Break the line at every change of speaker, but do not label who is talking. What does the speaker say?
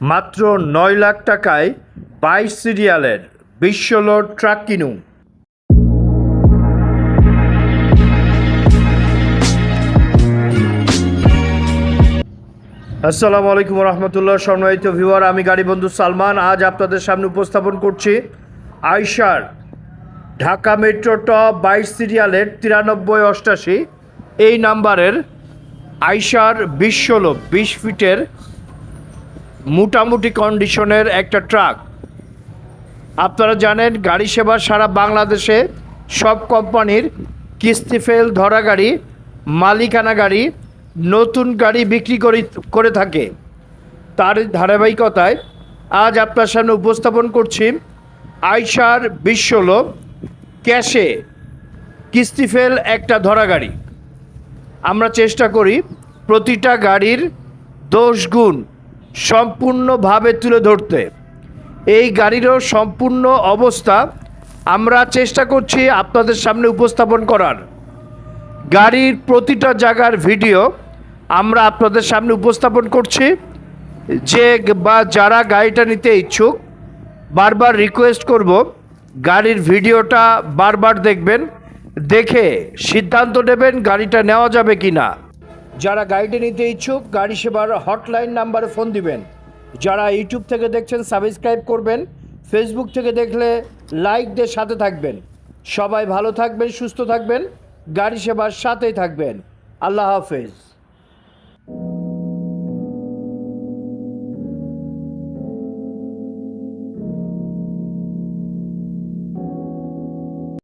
মাত্র নয় লাখ টাকায় বাইশ সিরিয়ালের বিশ্বলোড ট্রাক কিনুন আসসালামু আলাইকুম রহমতুল্লাহ সম্মানিত ভিউয়ার, আমি গাড়ি বন্ধু সালমান। আজ আপনাদের সামনে উপস্থাপন করছি আইসার ঢাকা মেট্রো ট বাইশ সিরিয়ালের তিরানব্বই অষ্টাশি। এই নাম্বারের আইসার বিশ ষোলো বিশ ফিটের মোটামুটি কন্ডিশনের একটা ট্রাক আপনারা জানেন, গাড়ি সেবা সারা বাংলাদেশে সব কোম্পানির কিস্তি ফেল ধরা গাড়ি, মালিকানা গাড়ি, নতুন গাড়ি বিক্রি করে করে থাকে। তার ধারাবাহিকতায় আজ আপনার সামনে উপস্থাপন করছি আইসার বিশ ষোলো ক্যাশে কিস্তি ফেল একটা ধরা গাড়ি। আমরা চেষ্টা করি প্রতিটা গাড়ির দোষ গুণ সম্পূর্ণভাবে তুলে ধরতে। এই গাড়িরও সম্পূর্ণ অবস্থা আমরা চেষ্টা করছি আপনাদের সামনে উপস্থাপন করার। গাড়ির প্রতিটা জায়গার ভিডিও আমরা আপনাদের সামনে উপস্থাপন করছি। যে বা যারা গাড়িটা নিতে ইচ্ছুক, বারবার রিকোয়েস্ট করব, গাড়ির ভিডিওটা বারবার দেখবেন, দেখে সিদ্ধান্ত নেবেন গাড়িটা নেওয়া যাবে কি না যারা গাইডে নিতে ইচ্ছুক, গাড়ি সেবার হটলাইন নাম্বারে ফোন দিবেন। যারা ইউটিউব থেকে দেখছেন, সাবস্ক্রাইব করবেন। ফেসবুক থেকে দেখলে লাইক দিয়ে সাথে থাকবেন। সবাই ভালো থাকবেন, সুস্থ থাকবেন। গাড়ি সেবার সাথেই থাকবেন। আল্লাহ হাফেজ।